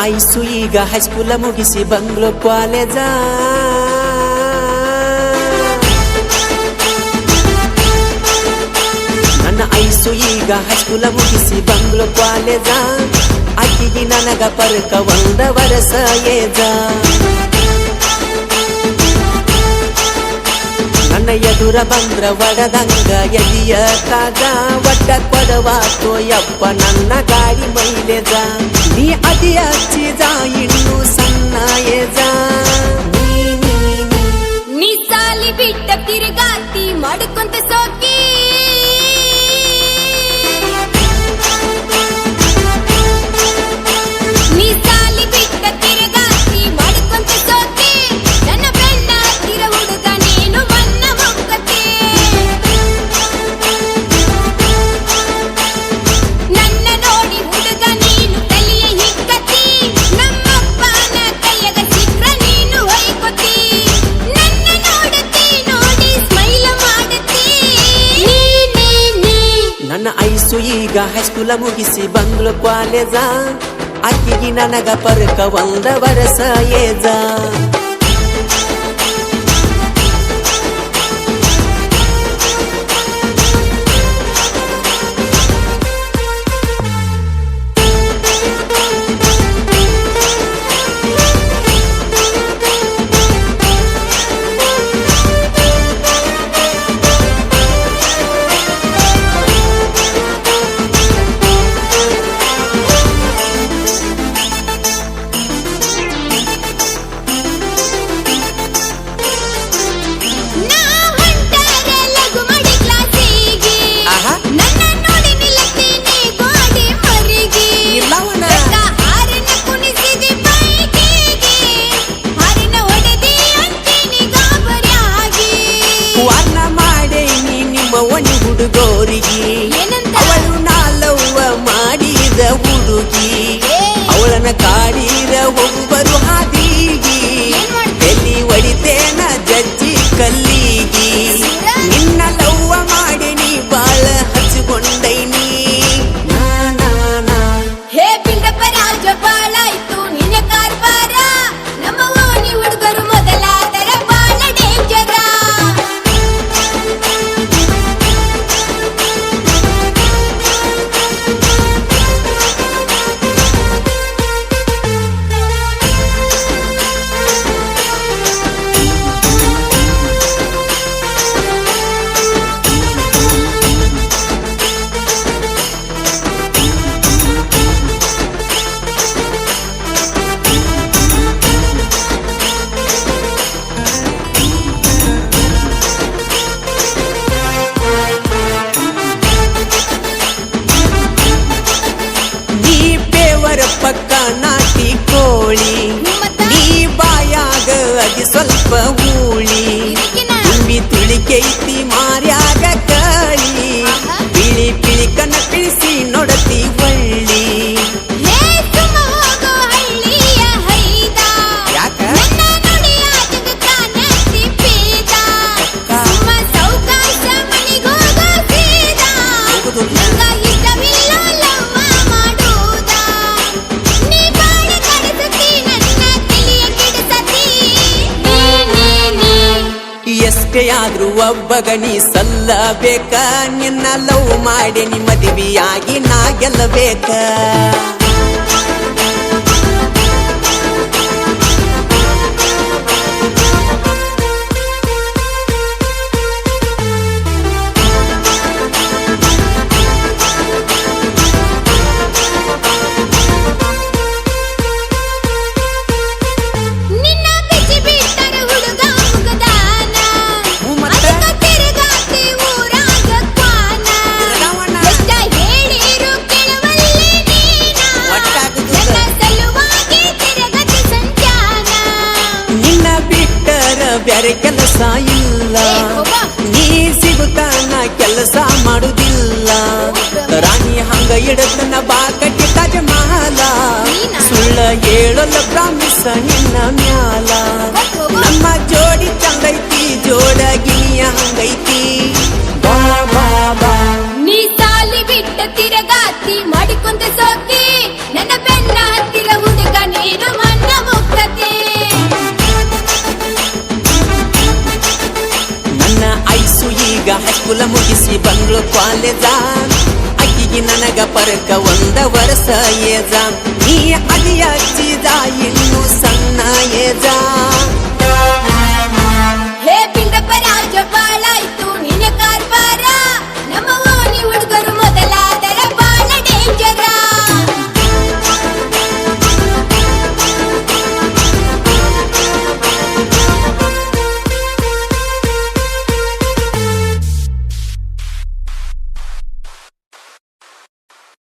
Ice ಈಗ ಹೈಸ್ಕೂಲ ಮುಗಿಸಿ ಬಂಗ್ಲು college. ನನ್ನ ಐಸು ಈಗ ಹೈಸ್ಕೂಲ ಮುಗಿಸಿ ಬಂಗ್ಲು ಕಾಲೇಜ. ಅಕ್ಕಿಗೆ ನನಗ ಪರಕ ಒಂದ ವರಸ ಏಜ. ನನ್ನ ಎದುರ ಬಂದ್ರ ಒಡದಂಗ ಎದಿಯ ಕಾಗ? ಒಟ್ಟ ಕೊಡವಾತೋ ಯಪ್ಪ ನನ್ನ ಗಾಡಿ ಮೈಲೆದ. ನೀ ಅದಿಯ ಚೀಜ ಇನ್ನು ಸಣ್ಣ ಏಜ ಐಸು ಈಗ ಹೈಸ್ಕೂಲ ಮುಗಿಸಿ ಬಂಗ್ಲೋ ಕಾಲೇಜ ಅಕ್ಕಿಗೆ ನನಗ ಪರಕ ಒಂದ ವರಸ ಏಜ காடி ಎಷ್ಟೇ ಒಬ್ಬ ಗಣಿ ಸಲ್ಲಬೇಕ. ನಿನ್ನ ಲವ್ ಮಾಡಿ ಮದುವೆಯಾಗಿ ನಾ ಗೆಲ್ಲಬೇಕ. ಬ್ಯಾರೆ ಕೆಲಸ ಇಲ್ಲ. ನೀ ಸಿಗುತ್ತಾನ ಕೆಲಸ ಮಾಡುದಿಲ್ಲ ರಾಣಿ ಹಂಗ ಇಡತನ ಬಾ ಕಟ್ಟಿ ತಾಜ ನೀನಾ? ಸುಳ್ಳ ಹೇಳಲ್ಲ, ಪ್ರಾಮಿಸ ನಿನ್ನ ಮ್ಯಾಲ. ನಮ್ಮ ಜೋಡಿ ಚಂದೈತಿ ಜೋಡಗಿನಿಯ ಹಂಗೈತಿ ಬಾ ಬಾ ಬಾ ನೀ ಸಾಲಿ ಬಿಟ್ಟ ತಿರಗಾತಿ, ಮಾಡಿಕೊಂಡ ಸೋಕಿ ನನ್ನ ಹೈಸ್ಕೂಲ ಮುಗಿಸಿ ಬಂದ್ಳು ಕಾಲೇಜ ಅಕ್ಕಿಗೆ ನನಗ ಪರಕ ಒಂದ ವರ್ಷ ಏಜ ನೀ ಅದಿಯ ಅಜ್ಜಿದ ಇನ್ನು ಸಣ್ಣ ಏಜ